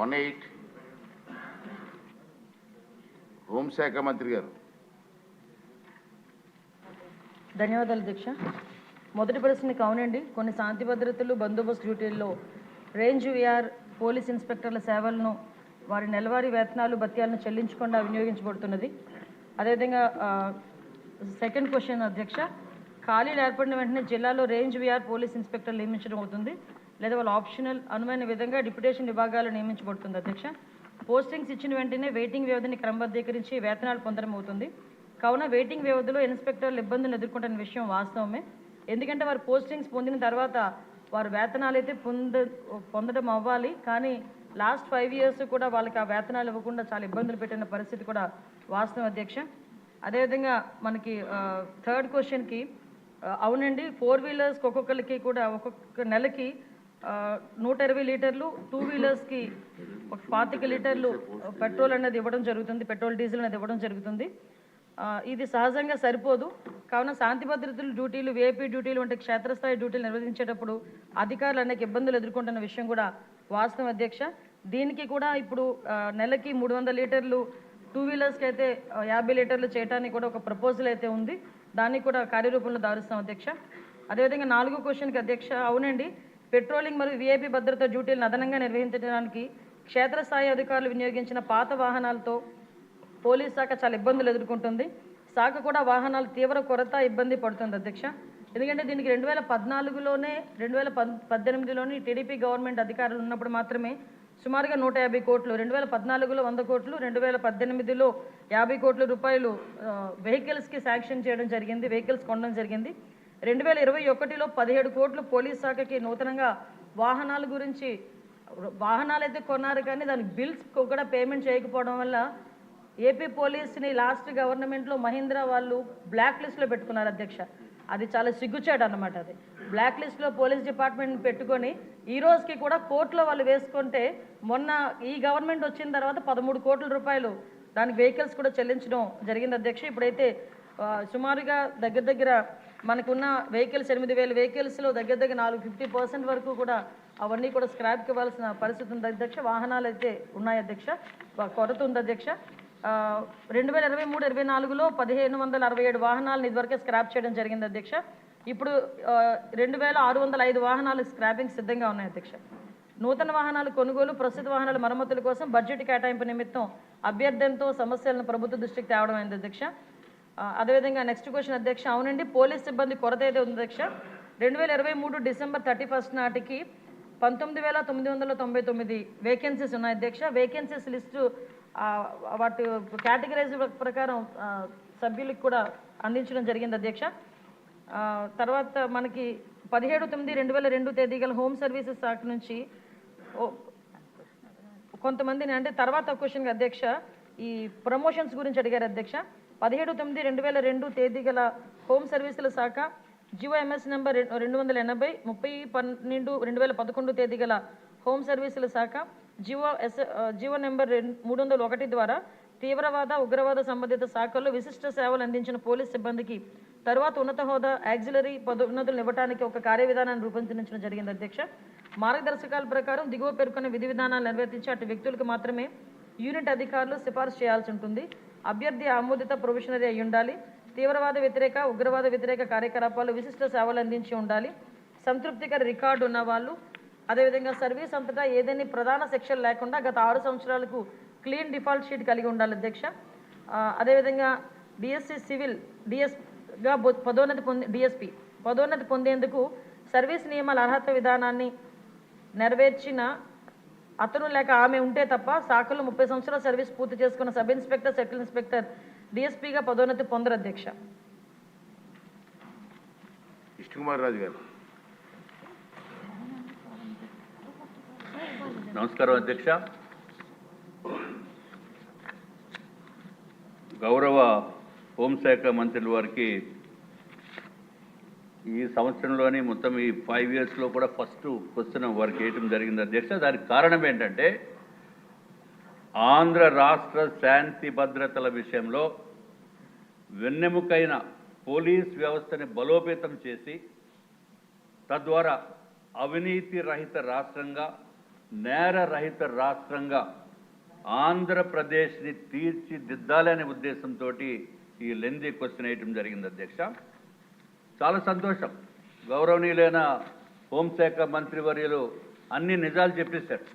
One eight హోంశాఖ మంత్రి గారు ధన్యవాదాలు అధ్యక్ష మొదటి ప్రశ్నకి అవునండి కొన్ని శాంతి భద్రతలు బందోబస్తు డ్యూటీల్లో రేంజ్ విఆర్ పోలీస్ ఇన్స్పెక్టర్ల సేవలను వారి నెలవారీ వేతనాలు భత్యాలను చెల్లించకుండా వినియోగించబడుతున్నది. అదేవిధంగా సెకండ్ క్వశ్చన్ అధ్యక్ష. ఖాళీలు ఏర్పడిన వెంటనే జిల్లాలో రేంజ్ విఆర్ పోలీస్ ఇన్స్పెక్టర్లు నియమించడం అవుతుంది. లేదా వాళ్ళ ఆప్షనల్ అనుమైన విధంగా డిప్యుటేషన్ విభాగాలు నియమించబడుతుంది అధ్యక్ష. పోస్టింగ్స్ ఇచ్చిన వెంటనే వెయిటింగ్ వ్యవధిని క్రమబద్ధీకరించి వేతనాలు పొందడం అవుతుంది. కావున వెయిటింగ్ వ్యవధిలో ఇన్స్పెక్టర్లు ఇబ్బందులు ఎదుర్కొంటున్న విషయం వాస్తవమే. ఎందుకంటే వారు పోస్టింగ్స్ పొందిన తర్వాత వారు వేతనాలు అయితే పొంద పొందడం అవ్వాలి. కానీ లాస్ట్ ఫైవ్ ఇయర్స్ కూడా వాళ్ళకి ఆ వేతనాలు ఇవ్వకుండా చాలా ఇబ్బందులు పెట్టిన పరిస్థితి కూడా వాస్తవం అధ్యక్ష. అదేవిధంగా మనకి థర్డ్ క్వశ్చన్కి అవునండి ఫోర్ వీలర్స్కి ఒక్కొక్కరికి కూడా ఒక్కొక్క నెలకి నూట ఇరవై లీటర్లు టూ వీలర్స్కి ఒక పాతిక లీటర్లు పెట్రోల్ అనేది ఇవ్వడం జరుగుతుంది పెట్రోల్ డీజిల్ అనేది ఇవ్వడం జరుగుతుంది. ఇది సహజంగా సరిపోదు. కావున శాంతి భద్రతలు డ్యూటీలు వేపీ డ్యూటీలు వంటి క్షేత్రస్థాయి డ్యూటీలు నిర్వహించేటప్పుడు అధికారులు అనేక ఇబ్బందులు ఎదుర్కొంటున్న విషయం కూడా వాస్తవం అధ్యక్ష. దీనికి కూడా ఇప్పుడు నెలకి మూడు వందల లీటర్లు టూ వీలర్స్కి అయితే యాభై లీటర్లు చేయడానికి కూడా ఒక ప్రపోజల్ అయితే ఉంది. దాన్ని కూడా కార్యరూపంలో దారుస్తాం అధ్యక్ష. అదేవిధంగా నాలుగో క్వశ్చన్కి అధ్యక్ష అవునండి. పెట్రోలింగ్ మరియు విఐపి భద్రత డ్యూటీలను అదనంగా నిర్వహించడానికి క్షేత్రస్థాయి అధికారులు వినియోగించిన పాత వాహనాలతో పోలీస్ శాఖ చాలా ఇబ్బందులు ఎదుర్కొంటుంది. శాఖ కూడా వాహనాలు తీవ్ర కొరత ఇబ్బంది పడుతుంది అధ్యక్ష. ఎందుకంటే దీనికి రెండు వేల పద్నాలుగులోనే రెండు వేల పద్ పద్దెనిమిదిలోని టీడీపీ గవర్నమెంట్ అధికారులు ఉన్నప్పుడు మాత్రమే సుమారుగా నూట యాభై కోట్లు రెండు వేల పద్నాలుగులో వంద కోట్లు రెండు వేల పద్దెనిమిదిలో యాభై కోట్ల రూపాయలు వెహికల్స్కి శాంక్షన్ చేయడం జరిగింది వెహికల్స్ కొనడం జరిగింది. రెండు వేల ఇరవై ఒకటిలో పదిహేడు కోట్లు పోలీస్ శాఖకి నూతనంగా వాహనాల గురించి వాహనాలు అయితే కొన్నారు కానీ దానికి బిల్స్ కూడా పేమెంట్ చేయకపోవడం వల్ల ఏపీ పోలీస్ని లాస్ట్ గవర్నమెంట్లో మహీంద్రా వాళ్ళు బ్లాక్ లిస్ట్లో పెట్టుకున్నారు అధ్యక్ష. అది చాలా సిగ్గుచేట అన్నమాట అది. బ్లాక్ లిస్ట్లో పోలీస్ డిపార్ట్మెంట్ పెట్టుకొని ఈ రోజుకి కూడా కోర్టులో వాళ్ళు వేసుకుంటే మొన్న ఈ గవర్నమెంట్ వచ్చిన తర్వాత పదమూడు కోట్ల రూపాయలు దానికి వెహికల్స్ కూడా చెల్లించడం జరిగింది అధ్యక్ష. ఇప్పుడైతే సుమారుగా దగ్గర దగ్గర మనకున్న వెహికల్స్ ఎనిమిది వేల వెహికల్స్లో దగ్గర దగ్గర నాలుగు ఫిఫ్టీ పర్సెంట్ వరకు కూడా అవన్నీ కూడా స్క్రాప్కి ఇవ్వాల్సిన పరిస్థితి ఉంది అధ్యక్ష. వాహనాలు అయితే ఉన్నాయి అధ్యక్ష. కొరత ఉంది అధ్యక్ష. రెండు వేల ఇరవై మూడు ఇరవై నాలుగులో పదిహేను వందల అరవై ఏడు వాహనాలను ఇదివరకే స్క్రాప్ చేయడం జరిగింది అధ్యక్ష. ఇప్పుడు రెండు వేల ఆరు వందల ఐదు వాహనాలు స్క్రాపింగ్ సిద్ధంగా ఉన్నాయి అధ్యక్ష. నూతన వాహనాలు కొనుగోలు ప్రస్తుత వాహనాల మరమ్మతుల కోసం బడ్జెట్ కేటాయింపు నిమిత్తం అభ్యర్థనతో సమస్యలను ప్రభుత్వ దృష్టికి తేవడం అయింది అధ్యక్ష. అదేవిధంగా నెక్స్ట్ క్వశ్చన్ అధ్యక్ష అవునండి పోలీస్ సిబ్బంది కొరత అయితే ఉంది అధ్యక్ష? రెండు వేల ఇరవై మూడు డిసెంబర్ థర్టీ ఫస్ట్ నాటికి పంతొమ్మిది వేల తొమ్మిది వందల తొంభై తొమ్మిది వేకెన్సీస్ ఉన్నాయి అధ్యక్ష. వేకెన్సీస్ లిస్టు వాటి కేటగిరైజ్ ప్రకారం సభ్యులకు కూడా అందించడం జరిగింది అధ్యక్ష. తర్వాత మనకి పదిహేడు తొమ్మిది రెండు వేల రెండు తేదీ గల హోమ్ సర్వీసెస్ శాఖ నుంచి కొంతమందిని అంటే తర్వాత క్వశ్చన్ అధ్యక్ష ఈ ప్రమోషన్స్ గురించి అడిగారు అధ్యక్ష. పదిహేడు తొమ్మిది రెండు వేల రెండు తేదీ గల హోమ్ సర్వీసుల శాఖ జియో ఎంఎస్ నెంబర్ రెండు వందల ఎనభై ముప్పై పన్నెండు రెండు వేల పదకొండు తేదీ గల హోమ్ సర్వీసుల శాఖ జియో ఎస్ ఆ, జియో నెంబర్ రెండు మూడు వందల ఒకటి ద్వారా తీవ్రవాద ఉగ్రవాద సంబంధిత శాఖల్లో విశిష్ట సేవలు అందించిన పోలీస్ సిబ్బందికి తరువాత ఉన్నత హోదా యాక్సిలరీ పదోన్నతులు ఇవ్వడానికి ఒక కార్యవిధానాన్ని రూపొందించడం జరిగింది. అధ్యక్ష మార్గదర్శకాల ప్రకారం దిగువ పేర్కొన్న విధి విధానాలు నిర్వర్తించి అటు వ్యక్తులకు మాత్రమే యూనిట్ అధికారులు సిఫార్సు చేయాల్సి ఉంటుంది. అభ్యర్థి ఆమోదిత ప్రొవిషనరీ అయి ఉండాలి. తీవ్రవాద వ్యతిరేక ఉగ్రవాద వ్యతిరేక కార్యకలాపాలు విశిష్ట సేవలు అందించి ఉండాలి. సంతృప్తికర రికార్డు ఉన్న వాళ్ళు అదేవిధంగా సర్వీస్ అంతటా ఏదైనా ప్రధాన సెక్షన్ లేకుండా గత ఆరు సంవత్సరాలకు క్లీన్ డిఫాల్ట్ షీట్ కలిగి ఉండాలి అధ్యక్ష. అదేవిధంగా డిఎస్సి సివిల్ డిఎస్గా పదోన్నతి పొంది డిఎస్పి పదోన్నతి పొందేందుకు సర్వీస్ నియమాల అర్హత విధానాన్ని నెరవేర్చిన అతను లేక ఆమె ఉంటే తప్ప శాఖలో ముప్పై సంవత్సరాల సర్వీస్ పూర్తి చేసుకున్న సబ్ ఇన్స్పెక్టర్ సెటిల్ ఇన్స్పెక్టర్ డిఎస్పీగా పదోన్నతి పొందరు అధ్యక్ష. రాజు గారు. నమస్కారం అధ్యక్ష. గౌరవ హోంశాఖ మంత్రుల వారికి ఈ సంవత్సరంలోని మొత్తం ఈ ఫైవ్ ఇయర్స్లో కూడా ఫస్ట్ క్వశ్చన్ వారికి వేయటం జరిగింది. అధ్యక్ష దానికి కారణం ఏంటంటే ఆంధ్ర రాష్ట్ర శాంతి భద్రతల విషయంలో వెన్నెముకైన పోలీస్ వ్యవస్థని బలోపేతం చేసి తద్వారా అవినీతి రహిత రాష్ట్రంగా నేర రహిత రాష్ట్రంగా ఆంధ్రప్రదేశ్ని తీర్చిదిద్దాలనే ఉద్దేశంతో ఈ లెంది క్వశ్చన్ వేయటం జరిగింది అధ్యక్ష. చాలా సంతోషం. గౌరవనీయులైన హోంశాఖ మంత్రివర్యులు అన్ని నిజాలు చెప్పేశారు.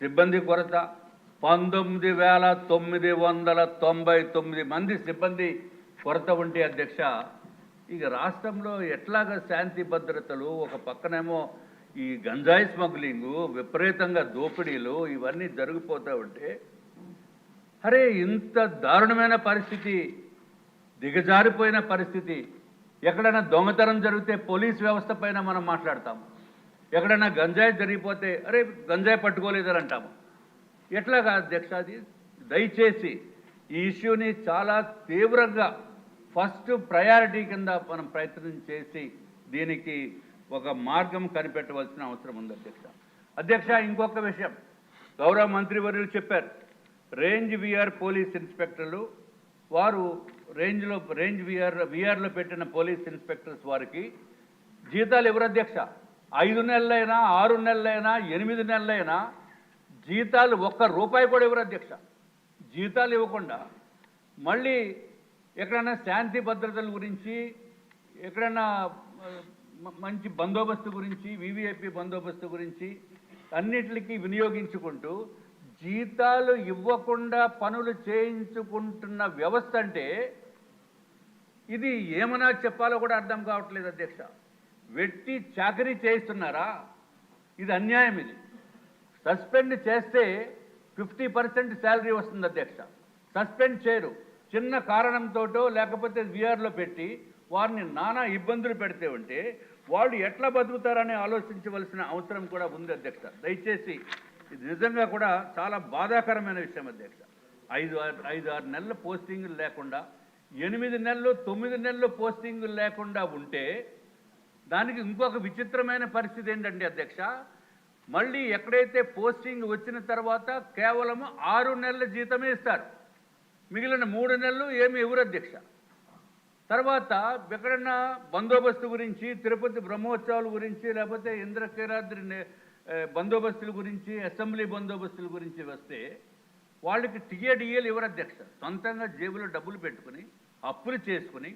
సిబ్బంది కొరత పంతొమ్మిది వేల తొమ్మిది వందల తొంభై తొమ్మిది మంది సిబ్బంది కొరత ఉంటే అధ్యక్ష ఇక రాష్ట్రంలో ఎట్లాగ శాంతి భద్రతలు ఒక పక్కనేమో ఈ గంజాయి స్మగ్లింగు విపరీతంగా దోపిడీలు ఇవన్నీ జరిగిపోతూ ఉంటే అరే ఇంత దారుణమైన పరిస్థితి దిగజారిపోయిన పరిస్థితి ఎక్కడైనా దొంగతనం జరిగితే పోలీస్ వ్యవస్థ పైన మనం మాట్లాడతాము. ఎక్కడైనా గంజాయి జరిగిపోతే అరే గంజాయి పట్టుకోలేదని అంటాము ఎట్లాగా అధ్యక్ష అది? దయచేసి ఈ ఇష్యూని చాలా తీవ్రంగా ఫస్ట్ ప్రయారిటీ కింద మనం ప్రయత్నం చేసి దీనికి ఒక మార్గం కనిపెట్టవలసిన అవసరం ఉంది అధ్యక్ష. అధ్యక్ష ఇంకొక విషయం. గౌరవ మంత్రివర్యులు చెప్పారు. రేంజ్ విఆర్ పోలీస్ ఇన్స్పెక్టర్లు వారు రేంజ్లో రేంజ్ విఆర్ విఆర్లో పెట్టిన పోలీస్ ఇన్స్పెక్టర్స్ వారికి జీతాలు ఎవరు అధ్యక్ష? ఐదు నెలలైనా ఆరు నెలలైనా ఎనిమిది నెలలైనా జీతాలు ఒక్క రూపాయి కూడా ఎవరు అధ్యక్ష? జీతాలు ఇవ్వకుండా మళ్ళీ ఎక్కడైనా శాంతి భద్రతల గురించి ఎక్కడైనా మంచి బందోబస్తు గురించి వివిఐపి బందోబస్తు గురించి అన్నిటికీ వినియోగించుకుంటూ జీతాలు ఇవ్వకుండా పనులు చేయించుకుంటున్న వ్యవస్థ అంటే ఇది ఏమన్నా చెప్పాలో కూడా అర్థం కావట్లేదు అధ్యక్ష. వెట్టి చాకరీ చేయిస్తున్నారా? ఇది అన్యాయం ఇది. సస్పెండ్ చేస్తే ఫిఫ్టీ పర్సెంట్ శాలరీ వస్తుంది అధ్యక్ష. సస్పెండ్ చేయరు. చిన్న కారణంతోటో లేకపోతే విఆర్లో పెట్టి వారిని నానా ఇబ్బందులు పెడితే ఉంటే వాళ్ళు ఎట్లా బతుకుతారని ఆలోచించవలసిన అవసరం కూడా ఉంది అధ్యక్ష. దయచేసి ఇది నిజంగా కూడా చాలా బాధాకరమైన విషయం అధ్యక్ష. ఐదు ఆరు ఐదు ఆరు నెలల పోస్టింగులు లేకుండా ఎనిమిది నెలలు తొమ్మిది నెలలు పోస్టింగులు లేకుండా ఉంటే దానికి ఇంకొక విచిత్రమైన పరిస్థితి ఏంటంటే అధ్యక్ష? మళ్ళీ ఎక్కడైతే పోస్టింగ్ వచ్చిన తర్వాత కేవలం ఆరు నెలల జీతమే ఇస్తారు. మిగిలిన మూడు నెలలు ఏమి ఎవరు అధ్యక్ష. తర్వాత ఎక్కడన్నా బందోబస్తు గురించి తిరుపతి బ్రహ్మోత్సవాల గురించి లేకపోతే ఇంద్రకీరాద్రి బందోబస్తుల గురించి అసెంబ్లీ బందోబస్తుల గురించి వస్తే వాళ్ళకి టీఏడిఏలు ఇవ్వరు అధ్యక్ష? సొంతంగా జేబులో డబ్బులు పెట్టుకుని అప్పులు చేసుకుని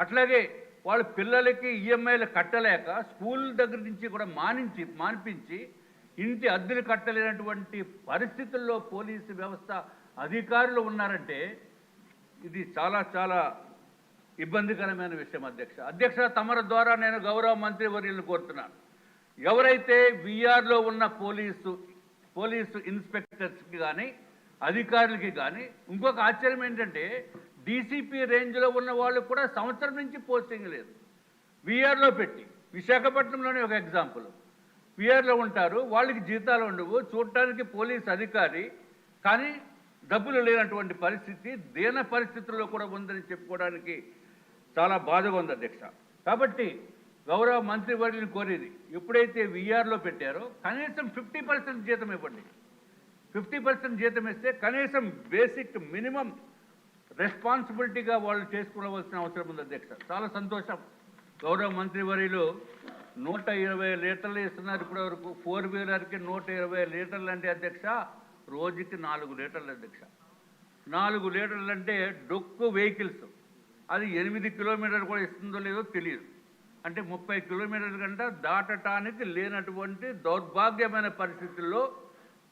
అట్లాగే వాళ్ళ పిల్లలకి ఈఎంఐలు కట్టలేక స్కూల్ దగ్గర నుంచి కూడా మానించి మానిపించి ఇంటి అద్దెలు కట్టలేనటువంటి పరిస్థితుల్లో పోలీసు వ్యవస్థ అధికారులు ఉన్నారంటే ఇది చాలా చాలా ఇబ్బందికరమైన విషయం అధ్యక్ష. అధ్యక్ష తమర ద్వారా నేను గౌరవ మంత్రి వర్యులను కోరుతున్నాను. ఎవరైతే విఆర్లో ఉన్న పోలీసు పోలీసు ఇన్స్పెక్టర్స్కి కానీ అధికారులకి కానీ ఇంకొక ఆశ్చర్యం ఏంటంటే డీసీపీ రేంజ్లో ఉన్న వాళ్ళు కూడా సంవత్సరం నుంచి పోస్టింగ్ లేదు. విఆర్లో పెట్టి విశాఖపట్నంలోనే ఒక ఎగ్జాంపుల్ విఆర్లో ఉంటారు వాళ్ళకి జీతాలు ఉండవు చూడటానికి పోలీస్ అధికారి కానీ డబ్బులు లేనటువంటి పరిస్థితి దీన పరిస్థితుల్లో కూడా ఉందని చెప్పుకోవడానికి చాలా బాధగా ఉంది అధ్యక్ష. కాబట్టి గౌరవ మంత్రివర్యుని కోరేది ఎప్పుడైతే విఆర్లో పెట్టారో కనీసం ఫిఫ్టీ పర్సెంట్ జీతం ఇవ్వండి. ఫిఫ్టీ పర్సెంట్ జీతం ఇస్తే కనీసం బేసిక్ మినిమం రెస్పాన్సిబిలిటీగా వాళ్ళు చేసుకోవలసిన అవసరం ఉంది అధ్యక్ష. చాలా సంతోషం. గౌరవ మంత్రివర్యులు నూట ఇరవై లీటర్లు ఇస్తున్నారు ఇప్పటి వరకు ఫోర్ వీలర్కి నూట ఇరవై లీటర్లు అంటే అధ్యక్ష రోజుకి నాలుగు లీటర్లు అధ్యక్ష. నాలుగు లీటర్లు అంటే డొక్కు వెహికల్స్. అది ఎనిమిది కిలోమీటర్లు కూడా ఇస్తుందో లేదో తెలియదు. అంటే ముప్పై కిలోమీటర్ల కంటే దాటటానికి లేనటువంటి దౌర్భాగ్యమైన పరిస్థితుల్లో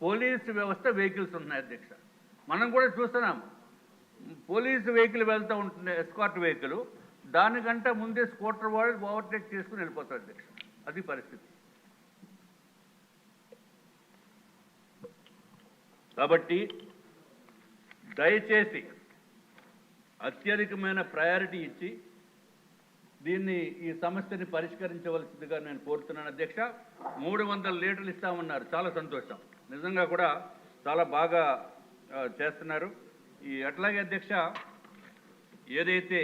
పోలీసు వ్యవస్థ వెహికల్స్ ఉన్నాయి అధ్యక్ష. మనం కూడా చూస్తున్నాం. పోలీసు వెహికల్ వెళ్తూ ఉంటుంది ఎస్కాట్ వెహికల్. దానికంటే ముందే స్కూటర్ వాళ్ళు ఓవర్టేక్ చేసుకుని వెళ్ళిపోతారు అధ్యక్ష. అది పరిస్థితి. కాబట్టి దయచేసి అత్యధికమైన ప్రయారిటీ ఇచ్చి దీన్ని ఈ సమస్యని పరిష్కరించవలసిందిగా నేను కోరుతున్నాను. అధ్యక్ష మూడు వందల లీటర్లు ఇస్తామన్నారు. చాలా సంతోషం. నిజంగా కూడా చాలా బాగా చేస్తున్నారు. ఈ అట్లాగే అధ్యక్ష ఏదైతే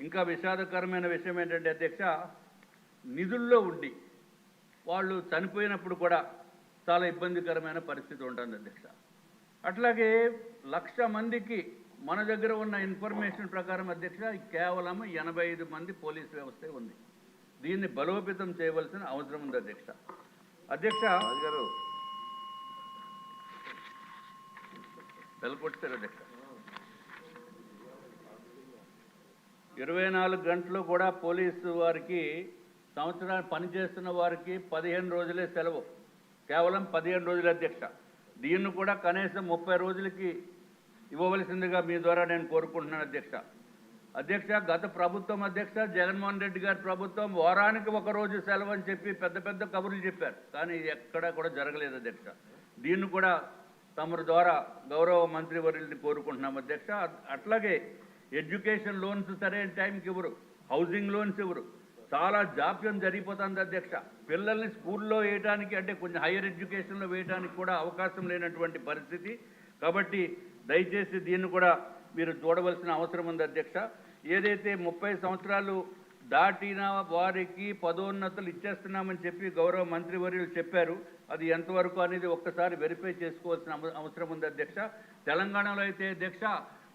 ఇంకా విషాదకరమైన విషయం ఏంటంటే అధ్యక్ష నిధుల్లో ఉండి వాళ్ళు చనిపోయినప్పుడు కూడా చాలా ఇబ్బందికరమైన పరిస్థితి ఉంటుంది అధ్యక్ష. అట్లాగే లక్ష మందికి మన దగ్గర ఉన్న ఇన్ఫర్మేషన్ ప్రకారం అధ్యక్ష కేవలం ఎనభై ఐదు మంది పోలీస్ వ్యవస్థ ఉంది. దీన్ని బలోపేతం చేయవలసిన అవసరం ఉంది అధ్యక్ష. అధ్యక్ష గారు. వెళ్ళకొట్టారు అధ్యక్ష. ఇరవై నాలుగు గంటలు కూడా పోలీసు వారికి సంవత్సరాన్ని పనిచేస్తున్న వారికి పదిహేను రోజులే సెలవు. కేవలం పదిహేను రోజుల అధ్యక్ష. దీన్ని కూడా కనీసం ముప్పై రోజులకి ఇవ్వవలసిందిగా మీ ద్వారా నేను కోరుకుంటున్నాను అధ్యక్ష. అధ్యక్ష గత ప్రభుత్వం అధ్యక్ష జగన్మోహన్ రెడ్డి గారి ప్రభుత్వం వారానికి ఒక రోజు సెలవు అని చెప్పి పెద్ద పెద్ద కబుర్లు చెప్పారు. కానీ ఎక్కడా కూడా జరగలేదు అధ్యక్ష. దీన్ని కూడా తమరి ద్వారా గౌరవ మంత్రివర్యుల్ని కోరుకుంటున్నాం అధ్యక్ష. అట్లాగే ఎడ్యుకేషన్ లోన్స్ సరైన టైంకి ఇవ్వరు హౌసింగ్ లోన్స్ ఇవ్వరు. చాలా జాప్యం జరిగిపోతుంది అధ్యక్ష. పిల్లల్ని స్కూల్లో వేయడానికి అంటే కొంచెం హైయర్ ఎడ్యుకేషన్లో వేయడానికి కూడా అవకాశం లేనటువంటి పరిస్థితి. కాబట్టి దయచేసి దీన్ని కూడా మీరు చూడవలసిన అవసరం ఉంది అధ్యక్ష. ఏదైతే ముప్పై సంవత్సరాలు దాటిన వారికి పదోన్నతులు ఇచ్చేస్తున్నామని చెప్పి గౌరవ మంత్రివర్యులు చెప్పారు అది ఎంతవరకు అనేది ఒక్కసారి వెరిఫై చేసుకోవాల్సిన అవసరం ఉంది అధ్యక్ష. తెలంగాణలో అయితే అధ్యక్ష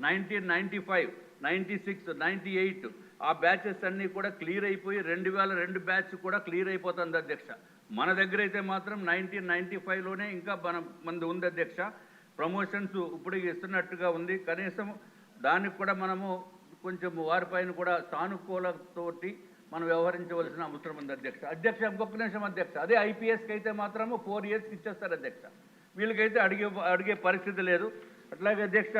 nineteen ninety five ninety six ninety eight ఆ బ్యాచెస్ అన్నీ కూడా క్లియర్ అయిపోయి రెండు వేల రెండు బ్యాచ్ కూడా క్లియర్ అయిపోతుంది అధ్యక్ష. మన దగ్గర అయితే మాత్రం నైన్టీన్ నైంటీ ఫైవ్లోనే ఇంకా మన మంది ఉంది అధ్యక్ష. ప్రమోషన్స్ ఇప్పుడు ఇస్తున్నట్టుగా ఉంది. కనీసం దానికి కూడా మనము కొంచెం వారిపైన కూడా సానుకూలతోటి మనం వ్యవహరించవలసిన అవసరం ఉంది అధ్యక్ష. అధ్యక్ష ఇంకొక నిమిషం అధ్యక్ష. అదే ఐపీఎస్కి అయితే మాత్రము ఫోర్ ఇయర్స్కి ఇచ్చేస్తారు అధ్యక్ష. వీళ్ళకైతే అడిగే అడిగే పరిస్థితి లేదు. అట్లాగే అధ్యక్ష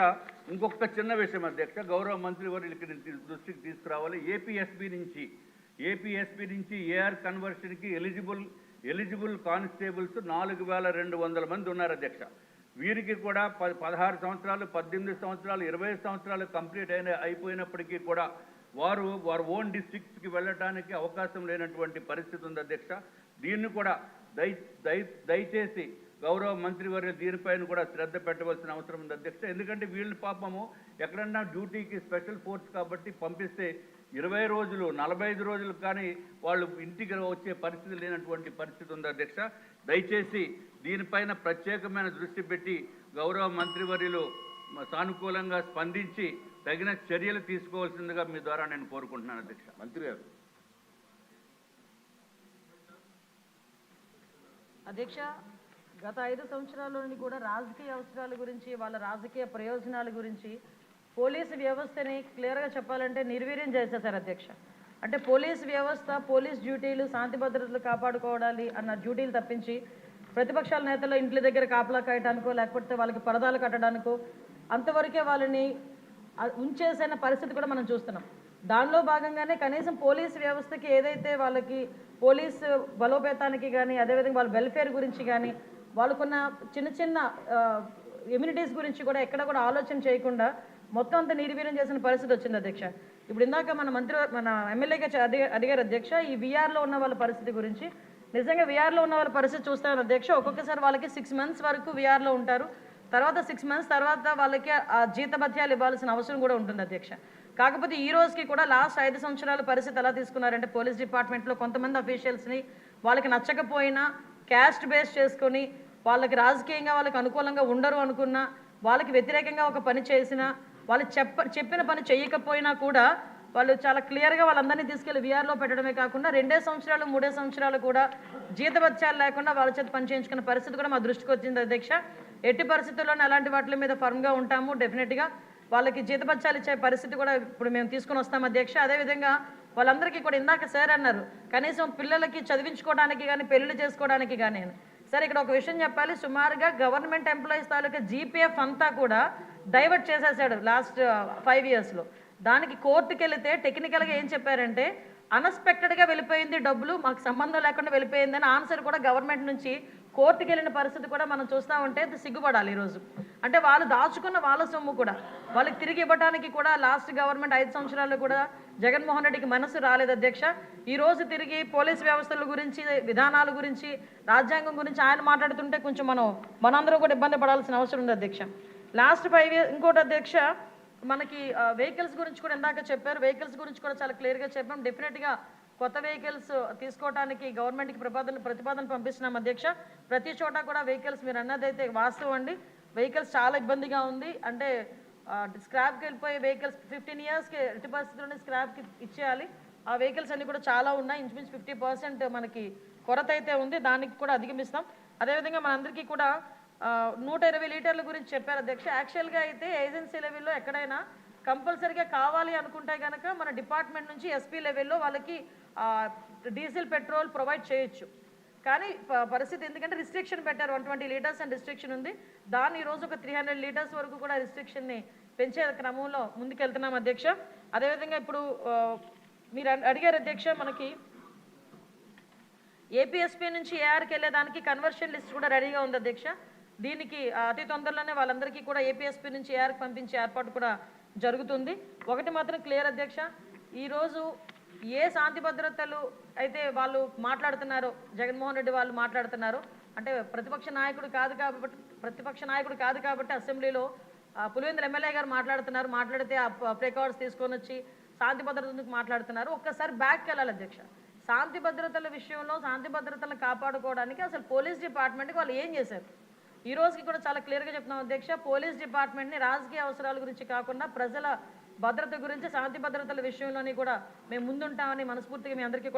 ఇంకొక చిన్న విషయం అధ్యక్ష. గౌరవ మంత్రి వర్యులకి దృష్టికి తీసుకురావాలి. ఏపీఎస్బి నుంచి ఏపీఎస్బి నుంచి ఏఆర్ కన్వర్షన్కి ఎలిజిబుల్ ఎలిజిబుల్ కానిస్టేబుల్స్ నాలుగు వేల రెండు వందల మంది ఉన్నారు అధ్యక్ష. వీరికి కూడా ప పదహారు సంవత్సరాలు పద్దెనిమిది సంవత్సరాలు ఇరవై సంవత్సరాలు కంప్లీట్ అయిన అయిపోయినప్పటికీ కూడా వారు వారి ఓన్ డిస్ట్రిక్ట్స్కి వెళ్ళటానికి అవకాశం లేనటువంటి పరిస్థితి ఉంది అధ్యక్ష. దీన్ని కూడా దయ దయ దయచేసి గౌరవ మంత్రివర్య దీనిపైన కూడా శ్రద్ధ పెట్టవలసిన అవసరం ఉంది అధ్యక్ష. ఎందుకంటే వీళ్ళు పాపము ఎక్కడన్నా డ్యూటీకి స్పెషల్ ఫోర్స్ కాబట్టి పంపిస్తే ఇరవై రోజులు నలభై ఐదు రోజులు కానీ వాళ్ళు ఇంటికి వచ్చే పరిస్థితి లేనటువంటి పరిస్థితి ఉంది అధ్యక్ష. దయచేసి దీనిపైన ప్రత్యేకమైన దృష్టి పెట్టి గౌరవ మంత్రివర్యులు సానుకూలంగా స్పందించి తగిన చర్యలు తీసుకోవాల్సిందిగా మీ ద్వారా నేను కోరుకుంటున్నాను అధ్యక్ష. మంత్రి గారు. అధ్యక్ష గత ఐదు సంవత్సరాల్లోని కూడా రాజకీయ అవసరాల గురించి వాళ్ళ రాజకీయ ప్రయోజనాల గురించి పోలీసు వ్యవస్థని క్లియర్గా చెప్పాలంటే నిర్వీర్యం చేసేసారు అధ్యక్ష. అంటే పోలీస్ వ్యవస్థ పోలీస్ డ్యూటీలు శాంతి భద్రతలు కాపాడుకోవాలి అన్న డ్యూటీలు తప్పించి ప్రతిపక్షాల నేతలు ఇంట్ల దగ్గర కాపలా కాయటానికో లేకపోతే వాళ్ళకి పరదాలు కట్టడానికో అంతవరకే వాళ్ళని ఉంచేసిన పరిస్థితి కూడా మనం చూస్తున్నాం. దానిలో భాగంగానే కనీసం పోలీస్ వ్యవస్థకి ఏదైతే వాళ్ళకి పోలీస్ బలోపేతానికి కానీ అదేవిధంగా వాళ్ళ వెల్ఫేర్ గురించి కానీ వాళ్ళకున్న చిన్న చిన్న ఇమ్యూనిటీస్ గురించి కూడా ఎక్కడ కూడా ఆలోచన చేయకుండా మొత్తం అంతా నిర్వీర్యం చేసిన పరిస్థితి వచ్చింది అధ్యక్ష. ఇప్పుడు ఇందాక మన మంత్రి మన ఎమ్మెల్యేగా అడిగారు అధ్యక్ష ఈ విఆర్లో ఉన్న వాళ్ళ పరిస్థితి గురించి. నిజంగా విఆర్లో ఉన్న వాళ్ళ పరిస్థితి చూస్తాను అధ్యక్ష ఒక్కొక్కసారి వాళ్ళకి సిక్స్ మంత్స్ వరకు విఆర్లో ఉంటారు. తర్వాత సిక్స్ మంత్స్ తర్వాత వాళ్ళకి ఆ జీతభత్యాలు ఇవ్వాల్సిన అవసరం కూడా ఉంటుంది అధ్యక్ష. కాకపోతే ఈ రోజుకి కూడా లాస్ట్ ఐదు సంవత్సరాల పరిస్థితి ఎలా తీసుకున్నారంటే పోలీస్ డిపార్ట్మెంట్లో కొంతమంది అఫీషియల్స్ని వాళ్ళకి నచ్చకపోయినా క్యాస్ట్ బేస్ చేసుకొని వాళ్ళకి రాజకీయంగా వాళ్ళకి అనుకూలంగా ఉండరు అనుకున్నా వాళ్ళకి వ్యతిరేకంగా ఒక పని చేసినా వాళ్ళు చెప్ప చెప్పిన పని చేయకపోయినా కూడా వాళ్ళు చాలా క్లియర్గా వాళ్ళందరినీ తీసుకెళ్ళి విఆర్లో పెట్టడమే కాకుండా రెండే సంవత్సరాలు మూడే సంవత్సరాలు కూడా జీతభత్యాలు లేకుండా వాళ్ళ చేత పని చేయించుకున్న పరిస్థితి కూడా మా దృష్టికి వచ్చింది అధ్యక్ష. ఎట్టి పరిస్థితుల్లోనే అలాంటి వాటి మీద ఫర్మ్గా ఉంటాము డెఫినెట్గా వాళ్ళకి జీతభత్యాలు ఇచ్చే పరిస్థితి కూడా ఇప్పుడు మేము తీసుకొని వస్తాం అధ్యక్ష. అదేవిధంగా వాళ్ళందరికీ కూడా ఇందాక సార్ అన్నారు కనీసం పిల్లలకి చదివించుకోవడానికి కానీ పెళ్ళి చేసుకోవడానికి కానీ సరే ఇక్కడ ఒక విషయం చెప్పాలి. సుమారుగా గవర్నమెంట్ ఎంప్లాయీస్ తాలూకా జీపీఎఫ్ అంతా కూడా డైవర్ట్ చేసేసాడు లాస్ట్ ఫైవ్ ఇయర్స్లో దానికి కోర్టుకి వెళితే టెక్నికల్గా ఏం చెప్పారంటే అన్ఎక్స్పెక్టెడ్గా వెళ్ళిపోయింది డబ్బులు మాకు సంబంధం లేకుండా వెళ్ళిపోయిందని ఆన్సర్ కూడా గవర్నమెంట్ నుంచి కోర్టుకి వెళ్ళిన పరిస్థితి కూడా మనం చూస్తూ ఉంటే అది సిగ్గుపడాలి ఈరోజు. అంటే వాళ్ళు దాచుకున్న వాళ్ళ సొమ్ము కూడా. వాళ్ళకి తిరిగి ఇవ్వడానికి కూడా లాస్ట్ గవర్నమెంట్ ఐదు సంవత్సరాలు కూడా జగన్మోహన్ రెడ్డికి మనసు రాలేదు అధ్యక్ష. ఈరోజు తిరిగి పోలీస్ వ్యవస్థల గురించి విధానాల గురించి రాజ్యాంగం గురించి ఆయన మాట్లాడుతుంటే కొంచెం మనం మనందరం కూడా ఇబ్బంది పడాల్సిన అవసరం ఉంది అధ్యక్ష. లాస్ట్ ఫైవ్ ఇయర్ ఇంకోటి అధ్యక్ష మనకి వెహికల్స్ గురించి కూడా ఇందాక చెప్పారు. వెహికల్స్ గురించి కూడా చాలా క్లియర్గా చెప్పాం. డెఫినెట్గా కొత్త వెహికల్స్ తీసుకోవడానికి గవర్నమెంట్కి ప్రతిపాదన ప్రతిపాదన పంపిస్తున్నాం అధ్యక్ష. ప్రతి చోట కూడా వెహికల్స్ మీరు అన్నదైతే వాస్తవం అండి. వెహికల్స్ చాలా ఇబ్బందిగా ఉంది. అంటే స్క్రాప్కి వెళ్ళిపోయే వెహికల్స్ ఫిఫ్టీన్ ఇయర్స్కి ఎట్టి పరిస్థితుల్లోనే స్క్రాప్కి ఇచ్చేయాలి. ఆ వెహికల్స్ అన్ని కూడా చాలా ఉన్నాయి. ఇంచుమించు ఫిఫ్టీ పర్సెంట్ మనకి కొరత అయితే ఉంది. దానికి కూడా అధిగమిస్తాం. అదేవిధంగా మనందరికీ కూడా నూట ఇరవై లీటర్ల గురించి చెప్పారు అధ్యక్ష. యాక్చువల్గా అయితే ఏజెన్సీ లెవెల్లో ఎక్కడైనా కంపల్సరీగా కావాలి అనుకుంటే కనుక మన డిపార్ట్మెంట్ నుంచి ఎస్పీ లెవెల్లో వాళ్ళకి డీజిల్ పెట్రోల్ ప్రొవైడ్ చేయొచ్చు. కానీ పరిస్థితి ఎందుకంటే రిస్ట్రిక్షన్ పెట్టారు. One twenty litres and restriction ఉంది. దాన్ని ఈరోజు రోజు ఒక త్రీ హండ్రెడ్ లీటర్స్ వరకు కూడా రిస్ట్రిక్షన్ని పెంచే క్రమంలో ముందుకెళ్తున్నాం అధ్యక్ష. అదేవిధంగా ఇప్పుడు మీరు అడిగారు అధ్యక్ష మనకి ఏపీఎస్పీ నుంచి ఏఆర్కి వెళ్ళేదానికి కన్వర్షన్ లిస్ట్ కూడా రెడీగా ఉంది అధ్యక్ష. దీనికి అతి తొందరలోనే వాళ్ళందరికీ కూడా ఏపీఎస్పీ నుంచి ఏఆర్కి పంపించే ఏర్పాటు కూడా జరుగుతుంది. ఒకటి మాత్రం క్లియర్ అధ్యక్ష ఈరోజు ఏ శాంతి భద్రతలు అయితే వాళ్ళు మాట్లాడుతున్నారో జగన్మోహన్ రెడ్డి వాళ్ళు మాట్లాడుతున్నారో అంటే ప్రతిపక్ష నాయకుడు కాదు కాబట్టి ప్రతిపక్ష నాయకుడు కాదు కాబట్టి అసెంబ్లీలో ఆ, ఎమ్మెల్యే గారు మాట్లాడుతున్నారు. మాట్లాడితే ఆ ప్రికార్డ్స్ తీసుకొని వచ్చి శాంతి భద్రత మాట్లాడుతున్నారు? ఒక్కసారి బ్యాక్కి వెళ్ళాలి అధ్యక్ష. శాంతి భద్రతల విషయంలో శాంతి భద్రతలను కాపాడుకోవడానికి అసలు పోలీస్ డిపార్ట్మెంట్కి వాళ్ళు ఏం చేశారు? ఈ రోజుకి కూడా చాలా క్లియర్గా చెప్తున్నాం అధ్యక్ష. పోలీస్ డిపార్ట్మెంట్ని రాజకీయ అవసరాల గురించి కాకుండా ప్రజల భద్రత గురించి శాంతి భద్రతల విషయంలోని కూడా మేము ముందుంటామని మనస్ఫూర్తిగా మీ అందరికీ కూడా